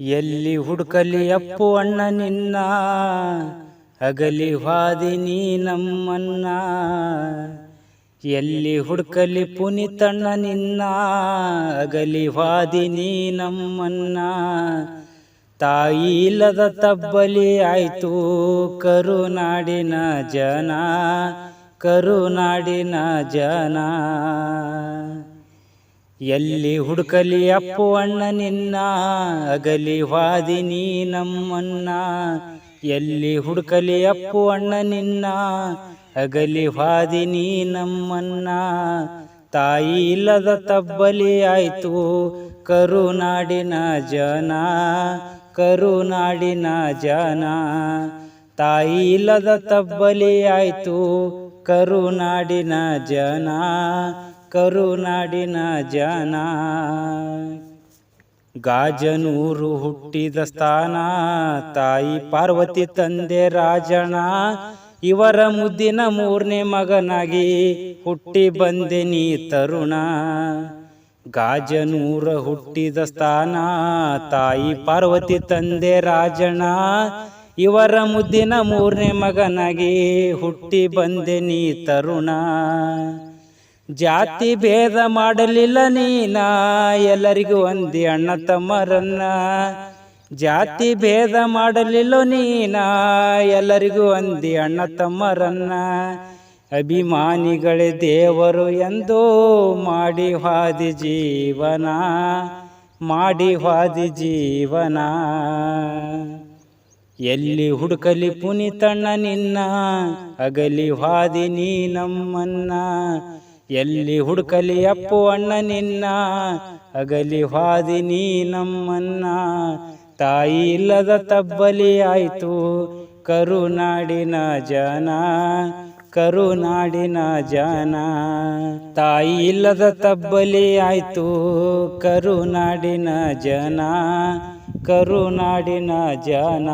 ಎಲ್ಲಿ ಹುಡುಕಲಿ ಅಪ್ಪು ಅಣ್ಣ ನಿನ್ನ ಅಗಲಿ ಹಾದಿನಿ ನಮ್ಮನ್ನ. ಎಲ್ಲಿ ಹುಡುಕಲಿ ಪುನಿತಣ್ಣ ನಿನ್ನ ಅಗಲಿ ಹಾದಿನಿ ನಮ್ಮನ್ನ. ತಾಯಿ ಇಲ್ಲದ ತಬ್ಬಲಿ ಆಯ್ತು ಕರುನಾಡಿನ ಜನ ಕರುನಾಡಿನ ಜನ. ಎಲ್ಲಿ ಹುಡುಕಲಿ ಅಪ್ಪು ಅಣ್ಣ ನಿನ್ನ, ಅಗಲಿ ವಾದಿನಿ ನಮ್ಮನ್ನ ಎಲ್ಲಿ ಹುಡುಕಲಿ ಅಪ್ಪು ಅಣ್ಣ ನಿನ್ನ, ಅಗಲಿ ವಾದಿನಿ ನಮ್ಮನ್ನ ತಾಯಿ ಇಲ್ಲದ ತಬ್ಬಲಿ ಆಯ್ತು, ಕರುನಾಡಿನ ಜನ ಕರುನಾಡಿನ ಜನ. ತಾಯಿ ಇಲ್ಲದ ತಬ್ಬಲಿ ಆಯ್ತು, ಕರುನಾಡಿನ ಜನ. ಕರುನಾಡಿನ ಜನ. ಗಾಜನೂರು ಹುಟ್ಟಿದ ಸ್ಥಾನ, ತಾಯಿ ಪಾರ್ವತಿ ತಂದೆ ರಾಜಣ ಇವರ ಮುದ್ದಿನ ಮೂರನೇ ಮಗನಾಗಿ ಹುಟ್ಟಿ ಬಂದೆ ನೀ ತರುಣ. ಗಾಜನೂರ ಹುಟ್ಟಿದ ಸ್ಥಾನ, ತಾಯಿ ಪಾರ್ವತಿ ತಂದೆ ರಾಜಣ ಇವರ ಮುದ್ದಿನ ಮೂರನೇ ಮಗನಾಗಿ ಹುಟ್ಟಿ ಬಂದೆ ನೀ ತರುಣ. ಜಾತಿ ಭೇದ ಮಾಡಲಿಲ್ಲ ನೀನ, ಎಲ್ಲರಿಗೂ ಒಂದಿ ಅಣ್ಣ ತಮ್ಮರನ್ನ. ಜಾತಿ ಭೇದ ಮಾಡಲಿಲ್ಲ ನೀನ, ಎಲ್ಲರಿಗೂ ಒಂದಿ ಅಣ್ಣ ತಮ್ಮರನ್ನ. ಅಭಿಮಾನಿಗಳೇ ದೇವರು ಎಂದು ಮಾಡಿ ಹಾದಿ ಜೀವನ, ಮಾಡಿ ಹಾದಿ ಜೀವನ. ಎಲ್ಲಿ ಹುಡುಕಲಿ ಪುನಿತಣ್ಣ ನಿನ್ನ, ಅಗಲಿ ಹಾದಿ ನೀ ನಮ್ಮನ್ನ. ಎಲ್ಲಿ ಹುಡುಕಲಿ ಅಪ್ಪು ಅಣ್ಣ ನಿನ್ನ? ಅಗಲಿ ಹಾದಿ ನೀ ನಮ್ಮನ್ನ. ತಾಯಿ ಇಲ್ಲದ ತಬ್ಬಲಿ ಆಯ್ತು. ಕರುನಾಡಿನ ಜನ ಕರುನಾಡಿನ ಜನ. ತಾಯಿ ಇಲ್ಲದ ತಬ್ಬಲಿ ಆಯ್ತು. ಕರುನಾಡಿನ ಜನ ಕರುನಾಡಿನ ಜನ.